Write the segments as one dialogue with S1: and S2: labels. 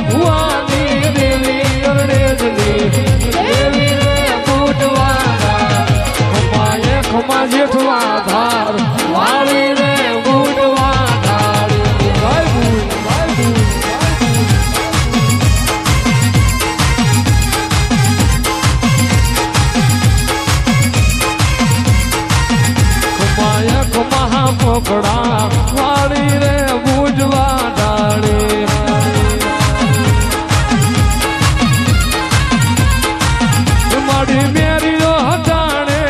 S1: ભુવા ઢોકળા વાળી રે ભૂજવા ડાળી. મારી મેરીઓ હટાણે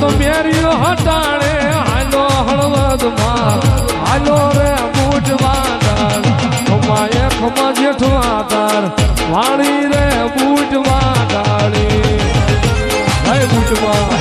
S1: તો મેરીઓ હટાણે હાલો હળવદમાં, હાલો રે ભૂજવા માયે ખમા જેઠવા તાર વાળી રે 主播